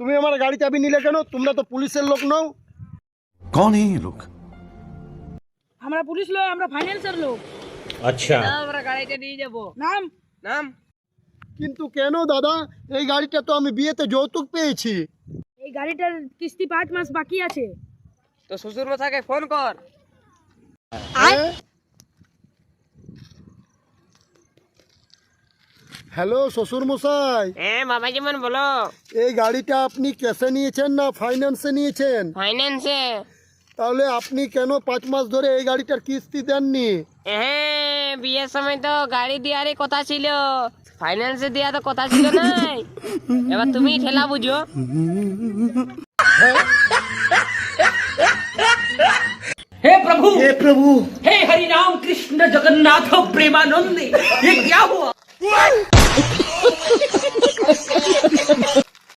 তুমি আমার গাড়ি চাবি নিলে কেন তোমরা তো পুলিশের লোক নও कौन है ये लोग আমরা পুলিশ লোক আমরা ফাইন্যান্সের লোক আমরা গাড়িটা নিয়ে যাবো নাম নাম কিন্তু কেন দাদা এই গাড়িটা তো আমি বিয়েতে যৌতুক পেয়েছি এই গাড়িটার কিস্তি পাঁচ মাস বাকি আছে তো শ্বশুর মশাকে ফোন কর হ্যালো শ্বশুর মশাই হ্যাঁ বাবা যেমন বলো এই গাড়িটা আপনি ক্যাশে নিয়েছেন না ফাইন্যান্সে নিয়েছেন ফাইন্যান্সে তাহলে আপনি কেন পাঁচ মাস ধরে এই গাড়িটার কিস্তি দেননি হ্যাঁ বিয়ের সময় তো গাড়ি দেওয়ারই কথা ছিল ফাইন্যান্সে দেওয়া তো কথা ছিল নাই এবার তুমি ঠেলা বুঝো हे प्रभु এ প্রভু हे हरि राम कृष्ण जगन्नाथ प्रेमानंद ये क्या हुआ